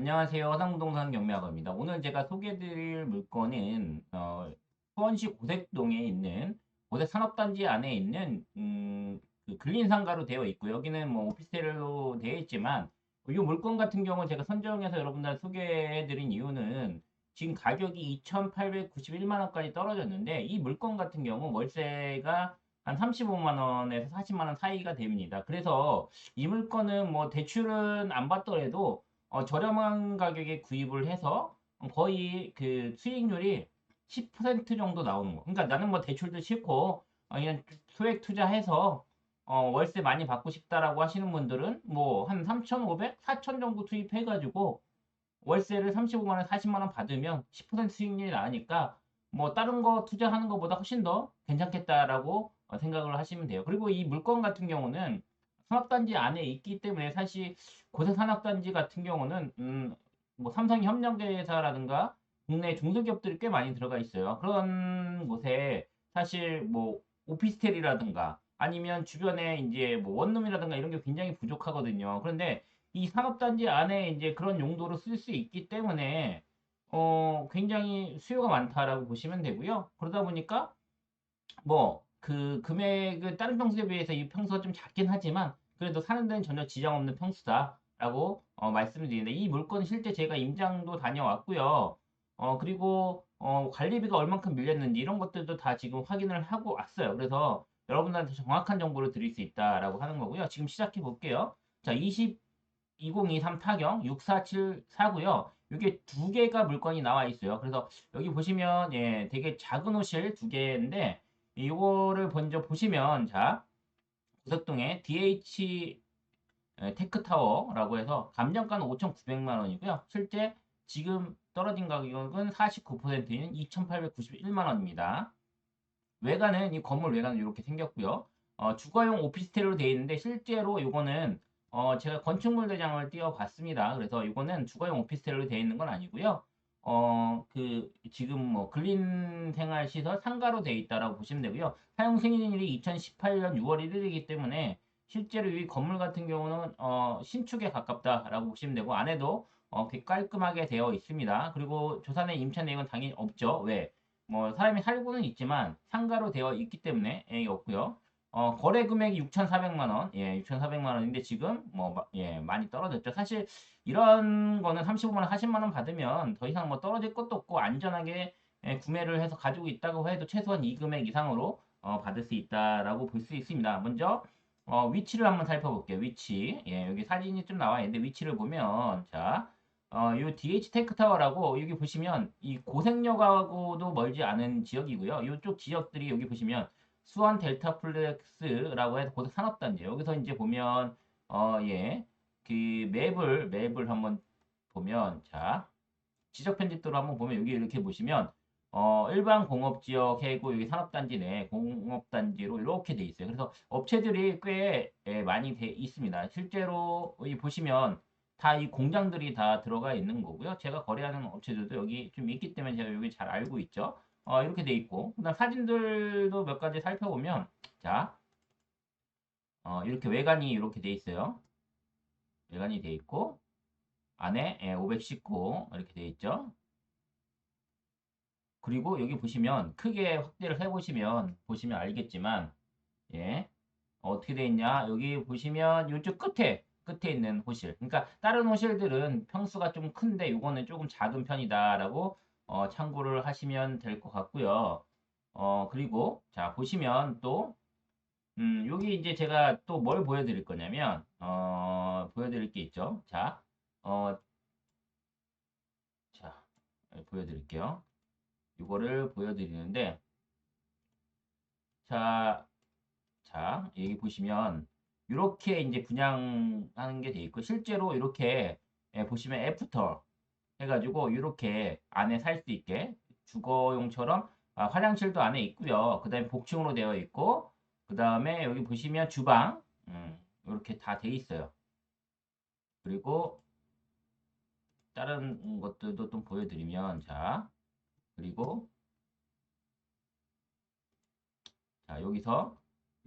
안녕하세요. 화상부동산 경매학원입니다. 오늘 제가 소개해드릴 물건은 어, 수원시 고색동에 있는 고색 산업단지 안에 있는 음, 그 근린상가로 되어 있고 여기는 뭐 오피스텔로 되어 있지만 이 물건 같은 경우 제가 선정해서 여러분들 소개해드린 이유는 지금 가격이 2,891만 원까지 떨어졌는데 이 물건 같은 경우 월세가 한 35만 원에서 40만 원 사이가 됩니다. 그래서 이 물건은 뭐 대출은 안 받더라도 어, 저렴한 가격에 구입을 해서 거의 그 수익률이 10% 정도 나오는 거. 그러니까 나는 뭐 대출도 싫고 어, 그냥 소액 투자해서 어, 월세 많이 받고 싶다라고 하시는 분들은 뭐 한 3,500, 4,000 정도 투입해가지고 월세를 35만 원, 40만 원 받으면 10% 수익률이 나니까 뭐 다른 거 투자하는 것보다 훨씬 더 괜찮겠다라고 어, 생각을 하시면 돼요. 그리고 이 물건 같은 경우는 산업단지 안에 있기 때문에 사실 고세 산업단지 같은 경우는 음, 뭐 삼성 협력회사라든가 국내 중소기업들이 꽤 많이 들어가 있어요. 그런 곳에 사실 뭐 오피스텔이라든가 아니면 주변에 이제 뭐 원룸이라든가 이런 게 굉장히 부족하거든요. 그런데 이 산업단지 안에 이제 그런 용도로 쓸 수 있기 때문에 어 굉장히 수요가 많다라고 보시면 되고요. 그러다 보니까 뭐 그 금액은 다른 평수에 비해서 이 평수가 좀 작긴 하지만 그래도 사는 데는 전혀 지장 없는 평수다라고 어, 말씀을 드리는데 이 물건 실제 제가 임장도 다녀왔고요. 어, 그리고 어, 관리비가 얼만큼 밀렸는지 이런 것들도 다 지금 확인을 하고 왔어요. 그래서 여러분들한테 정확한 정보를 드릴 수 있다라고 하는 거고요. 지금 시작해 볼게요. 자, 20 2023 타경 64749고요. 이게 두 개가 물건이 나와 있어요. 그래서 여기 보시면 예, 되게 작은 호실 두 개인데 이거를 먼저 보시면 자 고석동에 DH 테크타워라고 해서 감정가는 5,900만 원이고요. 실제 지금 떨어진 가격은 49%인 2,891만 원입니다. 외관은 이 건물 외관은 이렇게 생겼고요. 어, 주거용 오피스텔로 되어 있는데 실제로 이거는 어, 제가 건축물 대장을 띄워봤습니다. 그래서 이거는 주거용 오피스텔로 되어 있는 건 아니고요. 어, 그, 지금 뭐, 근린 생활 시설 상가로 되어 있다라고 보시면 되고요. 사용 승인일이 2018년 6월 1일이기 때문에 실제로 이 건물 같은 경우는, 어, 신축에 가깝다라고 보시면 되고, 안에도, 어, 꽤 깔끔하게 되어 있습니다. 그리고 조산의 임차 내용은 당연히 없죠. 왜? 뭐, 사람이 살고는 있지만 상가로 되어 있기 때문에 예, 없고요. 어, 거래 금액이 6,400만 원, 예, 6,400만 원인데 지금 뭐 예, 많이 떨어졌죠. 사실 이런 거는 35만 원, 40만 원 받으면 더 이상 뭐 떨어질 것도 없고 안전하게 예, 구매를 해서 가지고 있다고 해도 최소한 이 금액 이상으로 어, 받을 수 있다라고 볼 수 있습니다. 먼저 어, 위치를 한번 살펴볼게요. 위치, 예, 여기 사진이 좀 나와 있는데 위치를 보면 자. 어, 요 DH 테크 타워라고 여기 보시면 이 고생역하고도 멀지 않은 지역이고요. 이쪽 지역들이 여기 보시면 수원 델타 플렉스라고 해서 고속 산업단지 여기서 이제 보면 어 예 그 맵을 맵을 한번 보면 자 지적 편집도로 한번 보면 여기 이렇게 보시면 어 일반 공업지역 해고 여기 산업단지 내 공업단지로 이렇게 돼 있어요. 그래서 업체들이 꽤 예, 많이 돼 있습니다. 실제로 이 보시면 다 이 공장들이 다 들어가 있는 거고요. 제가 거래하는 업체들도 여기 좀 있기 때문에 제가 여기 잘 알고 있죠. 어, 이렇게 돼 있고 그다음 사진들도 몇 가지 살펴보면 자 어, 이렇게 외관이 이렇게 돼 있어요. 외관이 돼 있고 안에 예, 519 이렇게 돼 있죠. 그리고 여기 보시면 크게 확대를 해보시면 보시면 알겠지만 예 어떻게 돼 있냐 여기 보시면 이쪽 끝에 끝에 있는 호실 그러니까 다른 호실들은 평수가 좀 큰데 이거는 조금 작은 편이다라고 어, 참고를 하시면 될 것 같고요. 어, 그리고 자 보시면 또 음, 여기 이제 제가 또 뭘 보여드릴 거냐면 어, 보여드릴 게 있죠. 자, 어, 자 보여드릴게요. 이거를 보여드리는데 자, 자 여기 보시면 이렇게 이제 분양하는 게 돼 있고 실제로 이렇게 예, 보시면 애프터 해가지고 이렇게 안에 살 수 있게 주거용처럼 아, 화장실도 안에 있고요. 그 다음에 복층으로 되어 있고 그 다음에 여기 보시면 주방 음, 이렇게 다 돼 있어요. 그리고 다른 것들도 좀 보여드리면 자 그리고 자 여기서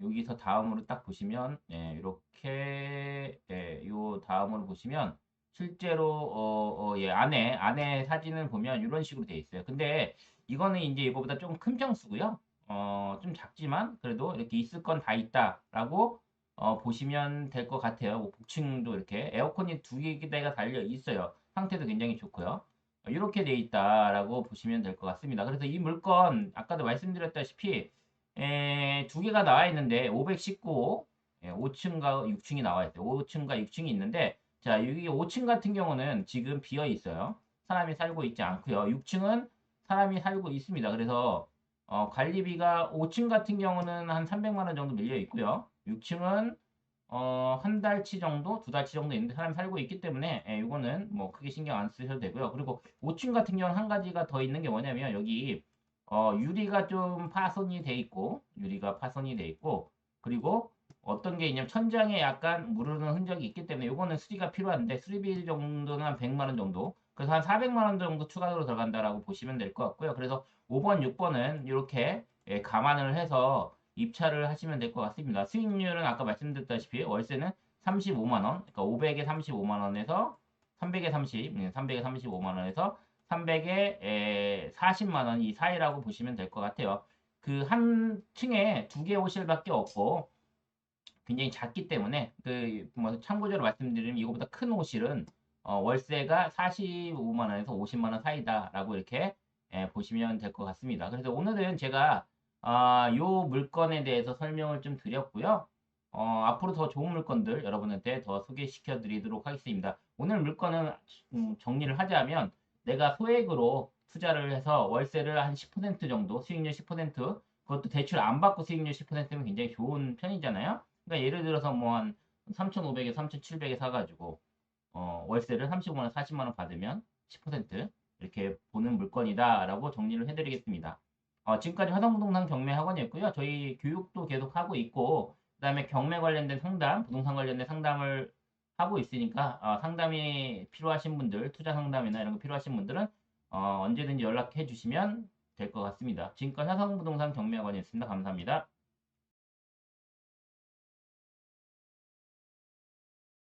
여기서 다음으로 딱 보시면 예, 이렇게 예, 요 다음으로 보시면 실제로 어, 어, 예, 안에 안에 사진을 보면 이런 식으로 돼 있어요. 근데 이거는 이제 이거보다 조금 큰 평수고요. 어, 좀 작지만 그래도 이렇게 있을 건 다 있다라고 어, 보시면 될 것 같아요. 뭐 복층도 이렇게 에어컨이 두 개가 달려 있어요. 상태도 굉장히 좋고요. 어, 이렇게 돼 있다라고 보시면 될 것 같습니다. 그래서 이 물건 아까도 말씀드렸다시피 에, 두 개가 나와 있는데 519 예, 5층과 6층이 나와 있어요. 5층과 6층이 있는데 자 여기 5층 같은 경우는 지금 비어 있어요. 사람이 살고 있지 않고요. 6층은 사람이 살고 있습니다. 그래서 어, 관리비가 5층 같은 경우는 한 300만 원 정도 밀려 있고요. 6층은 어, 한 달치 정도, 두 달치 정도 있는데 사람이 살고 있기 때문에 예, 이거는 뭐 크게 신경 안 쓰셔도 되고요. 그리고 5층 같은 경우는 한 가지가 더 있는 게 뭐냐면 여기 어, 유리가 좀 파손이 돼 있고 유리가 파손이 돼 있고 그리고 어떤 게 있냐면 천장에 약간 무르는 흔적이 있기 때문에 이거는 수리가 필요한데 수리비 정도는 한 100만 원 정도 그래서 한 400만 원 정도 추가로 들어간다라고 보시면 될 것 같고요. 그래서 5번, 6번은 이렇게 예, 감안을 해서 입찰을 하시면 될 것 같습니다. 수익률은 아까 말씀드렸다시피 월세는 35만 원, 그러니까 500에 35만 원에서 300에 30, 300에 35만 원에서 300에 40만 원 이 사이라고 보시면 될 것 같아요. 그 한 층에 두개 호실밖에 없고 굉장히 작기 때문에 그 뭐 참고적으로 말씀드리면 이거보다 큰 호실은 어, 월세가 45만 원에서 50만 원 사이다라고 이렇게 예, 보시면 될 것 같습니다. 그래서 오늘은 제가 아, 요 물건에 대해서 설명을 좀 드렸고요. 어, 앞으로 더 좋은 물건들 여러분한테 더 소개시켜 드리도록 하겠습니다. 오늘 물건은 음, 정리를 하자면 내가 소액으로 투자를 해서 월세를 한 10% 정도 수익률 10% 그것도 대출 안 받고 수익률 10%면 굉장히 좋은 편이잖아요. 그러니까 예를 들어서 뭐 한 3,500에 3,700에 사가지고 어, 월세를 35만 원, 40만 원 받으면 10% 이렇게 보는 물건이다라고 정리를 해드리겠습니다. 어, 지금까지 화성부동산 경매 학원이었고요. 저희 교육도 계속 하고 있고 그 다음에 경매 관련된 상담, 부동산 관련된 상담을 하고 있으니까 어, 상담이 필요하신 분들, 투자 상담이나 이런 거 필요하신 분들은 어, 언제든지 연락해 주시면 될 것 같습니다. 지금까지 화성부동산 경매학원이었습니다. 감사합니다.